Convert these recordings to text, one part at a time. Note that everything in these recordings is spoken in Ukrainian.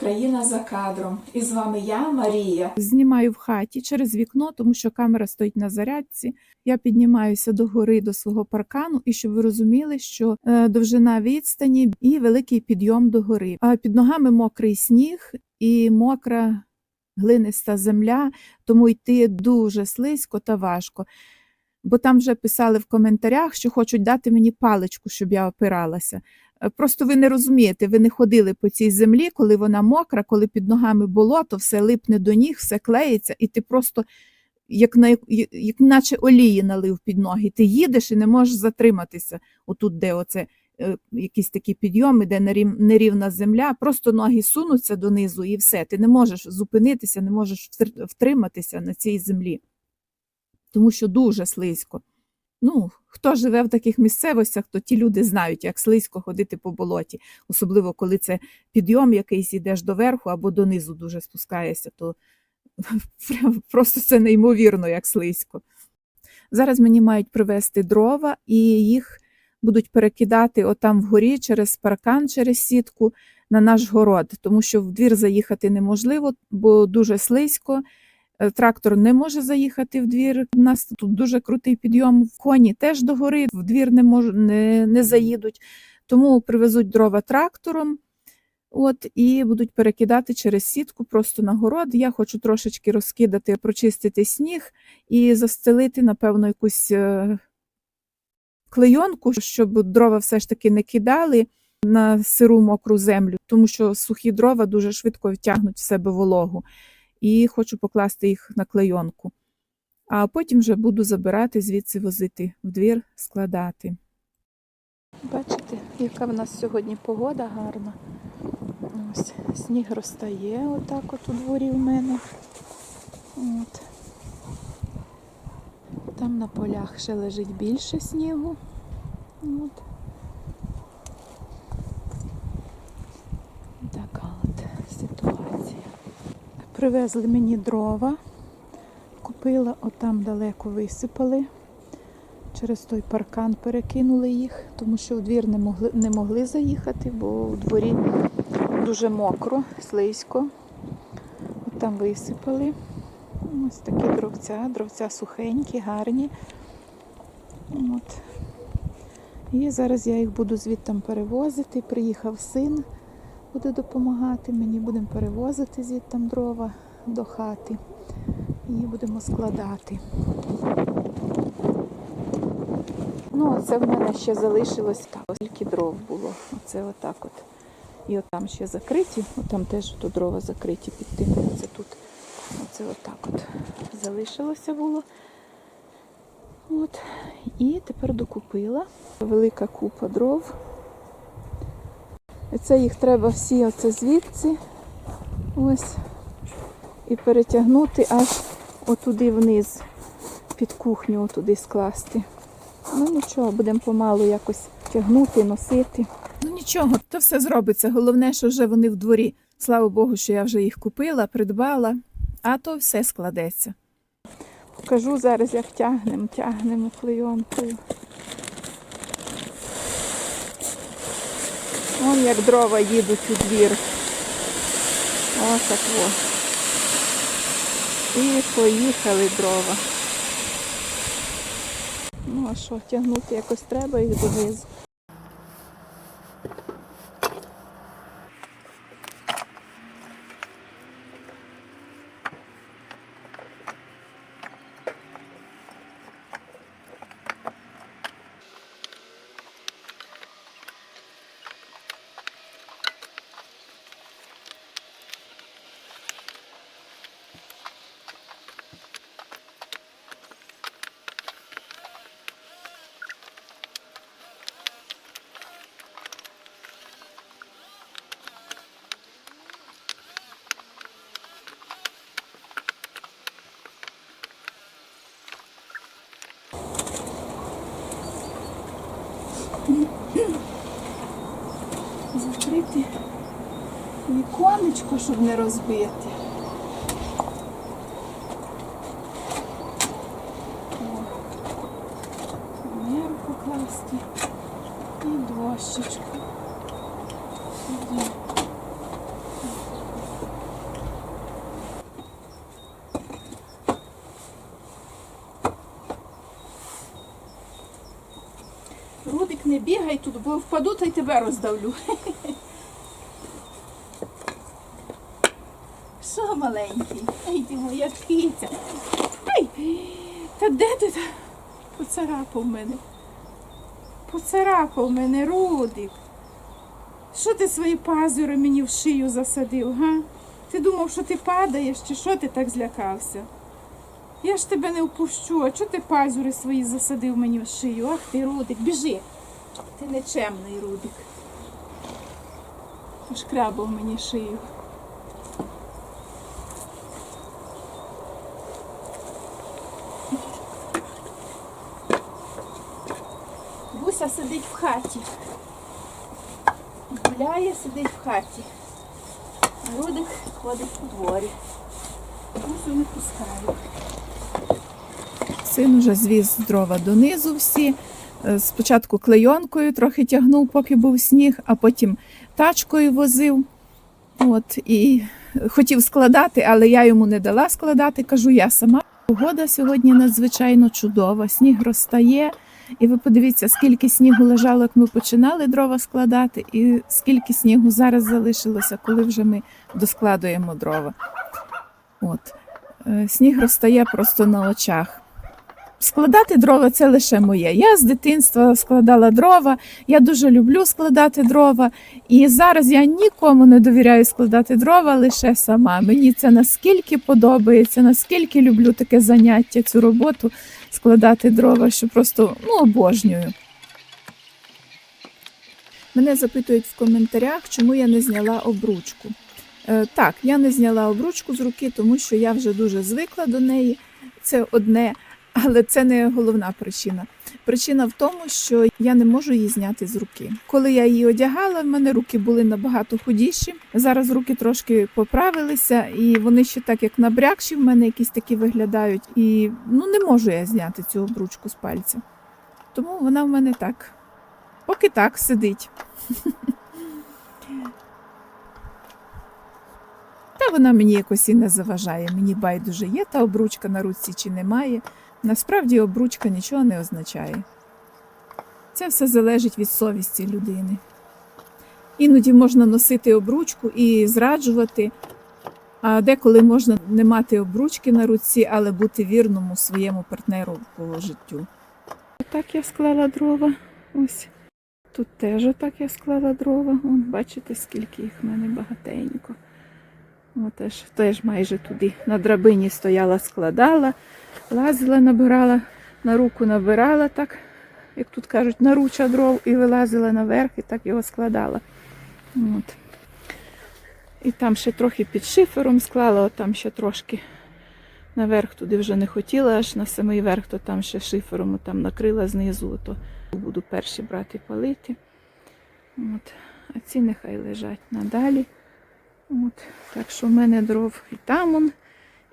країна за кадром. І з вами я, Марія. Знімаю в хаті через вікно, тому що камера стоїть на зарядці. Я піднімаюся до гори до свого паркану, і щоб ви розуміли, що е, довжина відстані і великий підйом до гори. А під ногами мокрий сніг і мокра глиниста земля, тому йти дуже слизько та важко. Бо там вже писали в коментарях, що хочуть дати мені паличку, щоб я опиралася. Просто ви не розумієте, ви не ходили по цій землі, коли вона мокра, коли під ногами болото, все липне до ніг, все клеїться, і ти просто, як, на, як наче олії налив під ноги. Ти їдеш і не можеш затриматися. Отут, де оце е, якісь такі підйоми, де нерів- нерівна земля, просто ноги сунуться донизу і все. Ти не можеш зупинитися, не можеш втриматися на цій землі, тому що дуже слизько. Ну, хто живе в таких місцевостях, то ті люди знають, як слизько ходити по болоті, особливо коли це підйом якийсь ідеш доверху або донизу дуже спускаєшся, то просто це неймовірно, як слизько. Зараз мені мають привезти дрова, і їх будуть перекидати отам вгорі через паркан, через сітку на наш город, тому що в двір заїхати неможливо, бо дуже слизько. Е, Трактор не може заїхати в двір. У нас тут дуже крутий підйом. Коні теж до гори, в двір не, мож, не, не заїдуть. Тому привезуть дрова трактором. От, і будуть перекидати через сітку просто на город. Я хочу трошечки розкидати, прочистити сніг і застелити, напевно, якусь е, клейонку, щоб дрова все ж таки не кидали на сиру мокру землю, тому що сухі дрова дуже швидко втягнуть в себе вологу і хочу покласти їх на клейонку. А потім вже буду забирати звідси возити в двір, складати. Бачите, яка в нас сьогодні погода гарна. Ось сніг розтає отак от у дворі в мене. От. Там на полях ще лежить більше снігу. От. Привезли мені дрова, купила, отам далеко висипали. Через той паркан перекинули їх, тому що у двір не могли, не могли заїхати, бо у дворі дуже мокро, слизько. От там висипали. Ось такі дровця, дровця сухенькі, гарні. От. І зараз я їх буду звідти перевозити. Приїхав син, буде допомагати. Мені будемо перевозити звідти дрова до хати і будемо складати. Ну, оце в мене ще залишилось так, ось скільки дров було. Оце отак от. І от там ще закриті, от там теж тут дрова закриті під тим. Це тут. Оце отак от залишилося було. От. І тепер докупила велика купа дров. І це їх треба всі оце звідси. Ось. І перетягнути аж отуди вниз, під кухню, отуди скласти. Ну нічого, будемо помалу якось тягнути, носити. Ну нічого, то все зробиться. Головне, що вже вони в дворі. Слава Богу, що я вже їх купила, придбала, а то все складеться. Покажу зараз, як тягнемо, тягнемо клейонкою. Вон як дрова їдуть у двір. Ось так во. І поїхали дрова. Ну а що, тягнути якось треба їх донизу. щоб не розбити. Мір класти і дощечку. Рудик не бігай тут, бо впаду та й тебе роздавлю. Що маленький? Ай ти моя киця. Ай! Та де ти? Поцарапав мене. Поцарапав мене, Рудик. Що ти свої пазури мені в шию засадив, га? Ти думав, що ти падаєш, чи що ти так злякався? Я ж тебе не впущу, а чого ти пазури свої засадив мені в шию? Ах ти, Рудик, біжи. Ти нечемний, Рудик. Шкрябав мені шию. Буся сидить в хаті. Гуляє, сидить в хаті. Рудик ходить у дворі. Бусю не пускаю. Син уже звіз дрова донизу всі. Е, Спочатку клейонкою трохи тягнув, поки був сніг, а потім тачкою возив. От, і хотів складати, але я йому не дала складати. Кажу, я сама. Погода сьогодні надзвичайно чудова. Сніг розтає. І ви подивіться, скільки снігу лежало, як ми починали дрова складати, і скільки снігу зараз залишилося, коли вже ми доскладуємо дрова. От. Е, Сніг розтає просто на очах. Складати дрова це лише моє. Я з дитинства складала дрова, я дуже люблю складати дрова. І зараз я нікому не довіряю складати дрова лише сама. Мені це наскільки подобається, наскільки люблю таке заняття, цю роботу складати дрова, що просто ну, обожнюю. Мене запитують в коментарях, чому я не зняла обручку. Е, так, я не зняла обручку з руки, тому що я вже дуже звикла до неї. Це одне, але це не головна причина. Причина в тому, що я не можу її зняти з руки. Коли я її одягала, в мене руки були набагато худіші. Зараз руки трошки поправилися, і вони ще так як набрякші в мене якісь такі виглядають. І ну не можу я зняти цю обручку з пальця. Тому вона в мене так. Поки так сидить. вона мені якось і не заважає. Мені байдуже є та обручка на руці чи немає. Насправді обручка нічого не означає. Це все залежить від совісті людини. Іноді можна носити обручку і зраджувати, а деколи можна не мати обручки на руці, але бути вірному своєму партнеру по життю. Так я склала дрова. Ось тут теж отак я склала дрова. Вон, бачите, скільки їх в мене багатенько. О, теж, теж майже туди на драбині стояла, складала, лазила, набирала, на руку набирала так, як тут кажуть, наруча дров і вилазила наверх і так його складала. От. І там ще трохи під шифером склала, от там ще трошки наверх туди вже не хотіла, аж на самий верх, то там ще шифером там накрила знизу, то буду перші брати палити. От. А ці нехай лежать надалі. От, так що в мене дров і там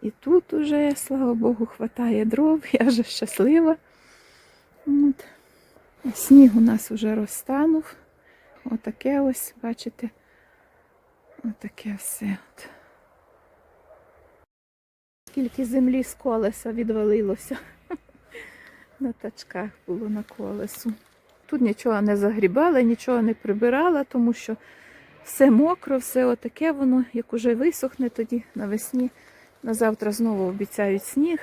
і тут уже, слава Богу, хватає дров, я вже щаслива. От. Сніг у нас вже розтанув. Отаке ось, бачите, отаке все. От. Скільки землі з колеса відвалилося. На тачках було на колесу. Тут нічого не загрібала, нічого не прибирала, тому що все мокро, все отаке воно, як уже висохне тоді навесні. На завтра знову обіцяють сніг.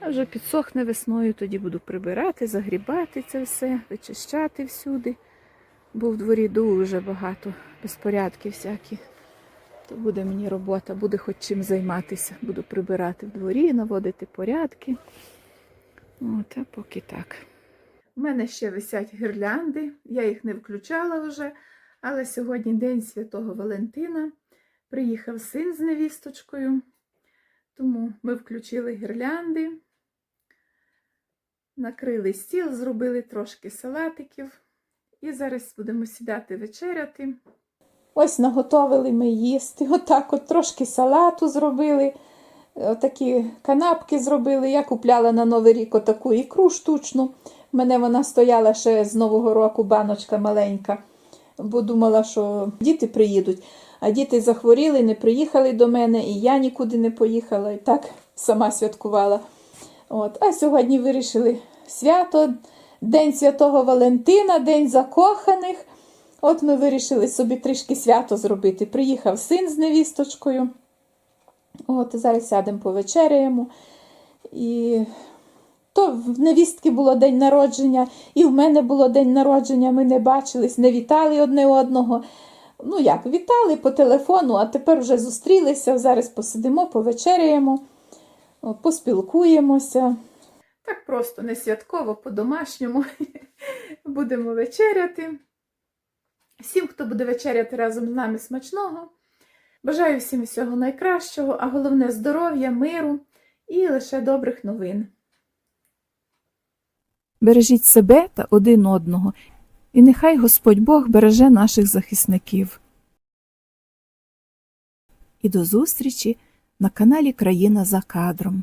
А вже підсохне весною, тоді буду прибирати, загрібати це все, вичищати всюди. Бо в дворі дуже багато безпорядків всякі. То буде мені робота, буде хоч чим займатися. Буду прибирати в дворі, наводити порядки. От, а поки так. У мене ще висять гірлянди, я їх не включала вже. Але сьогодні день Святого Валентина. Приїхав син з невісточкою, тому ми включили гірлянди, накрили стіл, зробили трошки салатиків. І зараз будемо сідати вечеряти. Ось наготовили ми їсти. Отак от трошки салату зробили. Отакі канапки зробили. Я купляла на Новий рік отаку ікру штучну. У мене вона стояла ще з Нового року баночка маленька бо думала, що діти приїдуть. А діти захворіли, не приїхали до мене, і я нікуди не поїхала, і так сама святкувала. От. А сьогодні вирішили свято, День Святого Валентина, День закоханих. От ми вирішили собі трішки свято зробити. Приїхав син з невісточкою. От, зараз сядемо повечеряємо. І то в невістки було день народження, і в мене було день народження. Ми не бачились, не вітали одне одного. Ну як, вітали по телефону, а тепер вже зустрілися. Зараз посидимо, повечеряємо, поспілкуємося. Так просто не святково, по-домашньому. Будемо вечеряти. Всім, хто буде вечеряти разом з нами смачного. Бажаю всім всього найкращого, а головне здоров'я, миру і лише добрих новин. Бережіть себе та один одного, і нехай Господь Бог береже наших захисників. І до зустрічі на каналі Країна за кадром.